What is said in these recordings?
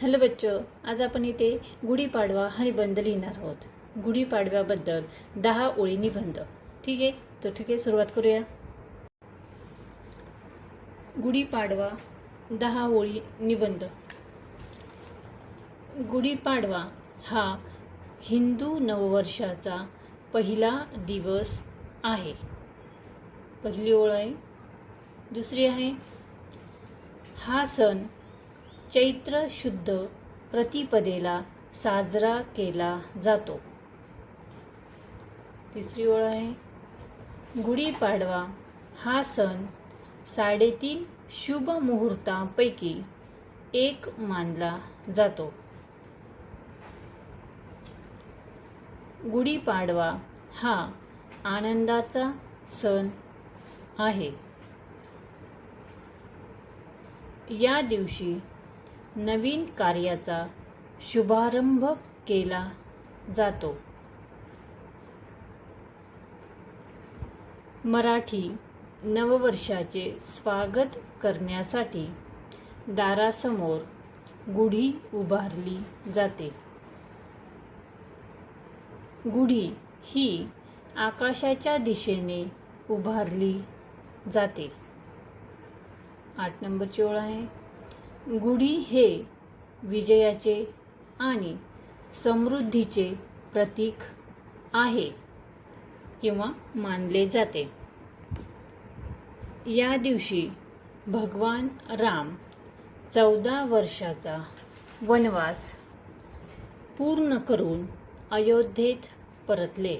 Hello बच्चो आज आपण इथे गुढीपाडवा आणि बंद लिहिणार आहोत. गुढीपाडव्याबद्दल दहा ओळी निबंध. ठीक आहे? तर ठीक आहे सुरुवात करूया. गुढीपाडवा दहा ओळी निबंध. गुढीपाडवा हा हिंदू नववर्षाचा पहिला दिवस आहे. पहिली ओळ आहे दुसरी आहे. हा सण चैत्र शुद्ध प्रतिपदेला साजरा केला जातो. तिसरी ओळ आहे गुढीपाडवा हा सण साडेतीन शुभ मुहूर्तांपैकी एक मानला जातो. गुढीपाडवा हा आनंदाचा सण आहे. या दिवशी नवीन कार्याचा शुभारंभ केला जातो. मराठी नववर्षाचे स्वागत करण्यासाठी दारासमोर गुढी उभारली जाते. गुढी ही आकाशाच्या दिशेने उभारली जाते. आठ नंबरची ओळ आहे. गुढी हे विजयाचे आणि समृद्धीचे प्रतीक आहे किंवा मानले जाते. या दिवशी भगवान राम चौदा वर्षाचा वनवास पूर्ण करून अयोध्येत परतले.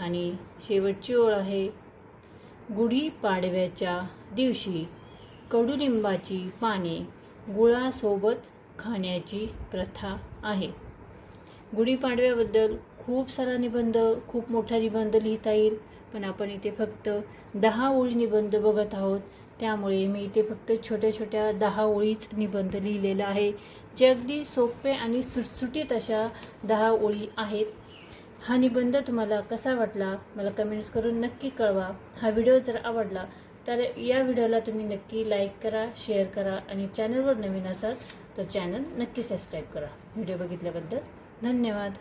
आणि शेवटची ओळ आहे गुढीपाडव्याच्या दिवशी कडुलिंबाची पाने गुळासोबत खाण्याची प्रथा आहे. गुढीपाडव्याबद्दल खूप सारा निबंध खूप मोठा निबंध लिहिता येईल पण आपण इथे फक्त दहा ओळी निबंध बघत आहोत. त्यामुळे मी इथे फक्त छोट्या छोट्या दहा ओळीच निबंध लिहिलेला आहे जे अगदी सोपे आणि सुटसुटीत अशा दहा ओळी आहेत. हा निबंध तुम्हाला कसा वाटला मला कमेंट्स करून नक्की कळवा. हा व्हिडिओ जर आवडला तर या व्हिडिओला तुम्ही नक्की लाईक करा शेअर करा आणि चॅनलवर नवीन असाल तर चॅनल नक्की सबस्क्राईब करा. व्हिडिओ बघितल्याबद्दल धन्यवाद.